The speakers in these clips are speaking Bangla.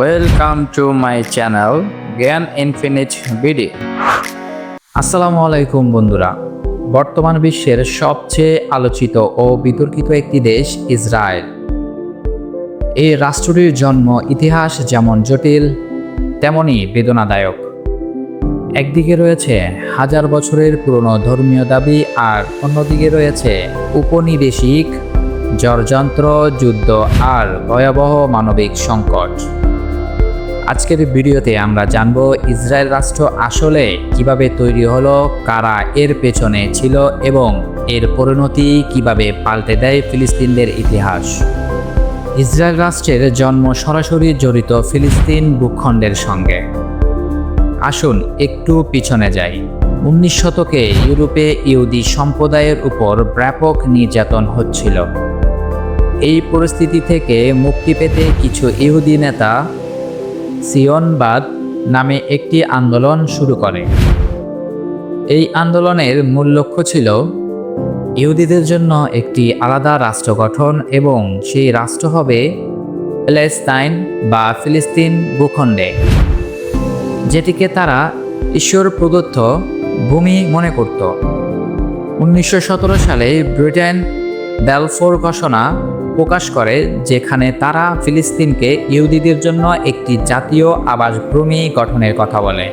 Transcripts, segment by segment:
Welcome to my channel Gyan infinite BD আসসালামু আলাইকুম বন্ধুরা। বর্তমান বিশ্বের সবচেয়ে আলোচিত ও বিতর্কিত একটি দেশ ইসরায়েল। এই রাষ্ট্রটির জন্ম ইতিহাস যেমন জটিল তেমনই বেদনাদায়ক। একদিকে রয়েছে হাজার বছরের পুরনো ধর্মীয় দাবি আর অন্যদিকে রয়েছে উপনিবেশিক ষড়যন্ত্র যুদ্ধ আর ভয়াবহ মানবিক সংকট। আজকের ভিডিওতে আমরা জানব ইসরায়েল রাষ্ট্র আসলে কীভাবে তৈরি হলো, কারা এর পেছনে ছিল এবং এর পরিণতি কীভাবে পাল্টে দেয় ফিলিস্তিনদের ইতিহাস। ইসরায়েল রাষ্ট্রের জন্ম সরাসরি জড়িত ফিলিস্তিন ভূখণ্ডের সঙ্গে। আসুন একটু পিছনে যাই। উনিশ শতকে ইউরোপে ইহুদি সম্প্রদায়ের উপর ব্যাপক নির্যাতন হচ্ছিল। এই পরিস্থিতি থেকে মুক্তি পেতে কিছু ইহুদি নেতা সিয়নবাদ নামে একটি আন্দোলন শুরু করে। এই আন্দোলনের মূল লক্ষ্য ছিল ইহুদিদের জন্য একটি আলাদা রাষ্ট্র গঠন এবং সেই রাষ্ট্র হবে প্যালেস্তাইন বা ফিলিস্তিন ভূখণ্ডে, যেটিকে তারা ঈশ্বর প্রদত্ত ভূমি মনে করত। উনিশশো সতেরো সালে ব্রিটেন ব্যালফোর ঘোষণা প্রকাশ করে, যেখানে তারা ফিলিস্তিনকে ইহুদিদের জন্য একটি জাতীয় আবাস আবাসভূমি গঠনের কথা বলে।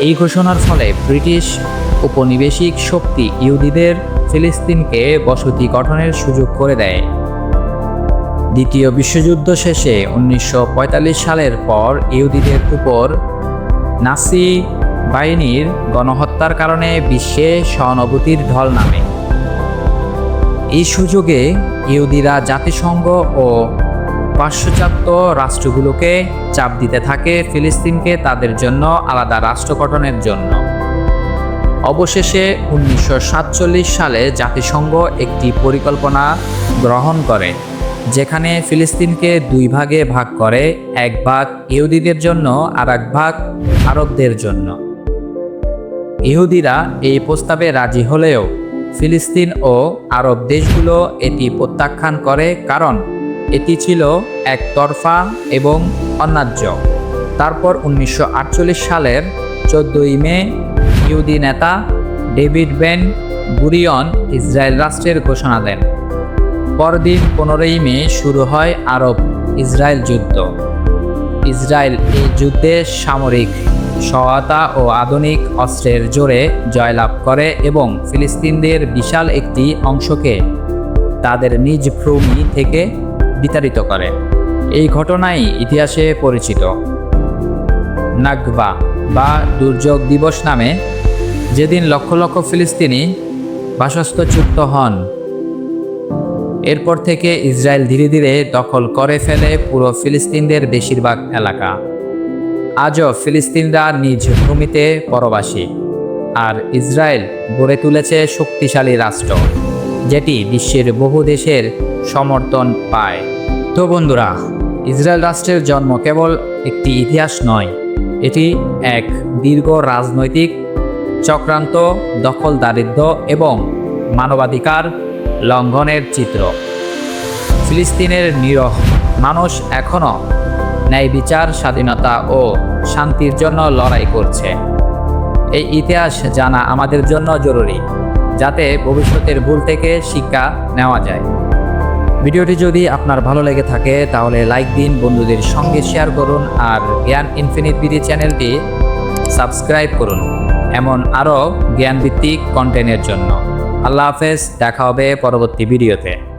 এই ঘোষণার ফলে ব্রিটিশ উপনিবেশিক শক্তি ইহুদিদের ফিলিস্তিনকে বসতি গঠনের সুযোগ করে দেয়। দ্বিতীয় বিশ্বযুদ্ধ শেষে উনিশশো পঁয়তাল্লিশ সালের পর ইহুদিদের উপর নাসি বাহিনীর গণহত্যার কারণে বিশ্বে সহানুভূতির ঢল নামে। এই সুযোগে ইহুদিরা জাতিসংঘ ও পাশ্চাত্য রাষ্ট্রগুলোকে চাপ দিতে থাকে ফিলিস্তিনকে তাদের জন্য আলাদা রাষ্ট্র গঠনের জন্য। অবশেষে উনিশশো সাতচল্লিশ সালে জাতিসংঘ একটি পরিকল্পনা গ্রহণ করে, যেখানে ফিলিস্তিনকে দুই ভাগে ভাগ করে, এক ভাগ ইহুদিদের জন্য আর এক ভাগ আরবদের জন্য। ইহুদিরা এই প্রস্তাবে রাজি হলেও ফিলিস্তিন ও আরব দেশগুলো এটি প্রত্যাখ্যান করে কারণ এটি ছিল একতরফা এবং অন্যায্য। তারপর উনিশশো আটচল্লিশ সালের চোদ্দই মে ইহুদি নেতা ডেভিড বেন গুরিয়ন ইসরায়েল রাষ্ট্রের ঘোষণা দেন। পরদিন পনেরোই মে শুরু হয় আরব ইসরায়েল যুদ্ধ। ইসরায়েল এই যুদ্ধে সামরিক সহায়তা ও আধুনিক অস্ত্রের জোরে জয়লাভ করে এবং ফিলিস্তিনদের বিশাল একটি অংশকে তাদের নিজ ভূমি থেকে বিতাড়িত করে। এই ঘটনাই ইতিহাসে পরিচিত। নাগবা বা দুর্যোগ দিবস নামে যেদিন লক্ষ লক্ষ ফিলিস্তিনি বাসস্থচ্যুত হন, এরপর থেকে ইসরায়েল ধীরে ধীরে দখল করে ফেলে পুরো ফিলিস্তিনদের বেশিরভাগ এলাকা। আজও ফিলিস্তিনরা নিজ ভূমিতে পরবাসী। আর ইসরায়েল গড়ে তুলেছে শক্তিশালী রাষ্ট্র, যেটি বিশ্বের বহু দেশের সমর্থন পায়। তো বন্ধুরা, ইসরায়েল রাষ্ট্রের জন্ম কেবল একটি ইতিহাস নয়, এটি এক দীর্ঘ রাজনৈতিক চক্রান্ত দখল দারিদ্র এবং মানবাধিকার লঙ্ঘনের চিত্র। ফিলিস্তিনের নিরহ মানুষ এখনও ন্যায় বিচার, স্বাধীনতা ও শান্তির জন্য লড়াই করছে। এই ইতিহাস জানা আমাদের জন্য জরুরি, যাতে ভবিষ্যতের ভুল থেকে শিক্ষা নেওয়া যায়। ভিডিওটি যদি আপনার ভালো লেগে থাকে, তাহলে লাইক দিন, বন্ধুদের সঙ্গে শেয়ার করুন, আর জ্ঞান ইনফিনিট বিডি চ্যানেলটি সাবস্ক্রাইব করুন। এমন আরও জ্ঞানভিত্তিক কন্টেন্টের জন্য। আল্লাহ হাফেজ, দেখা হবে পরবর্তী ভিডিওতে।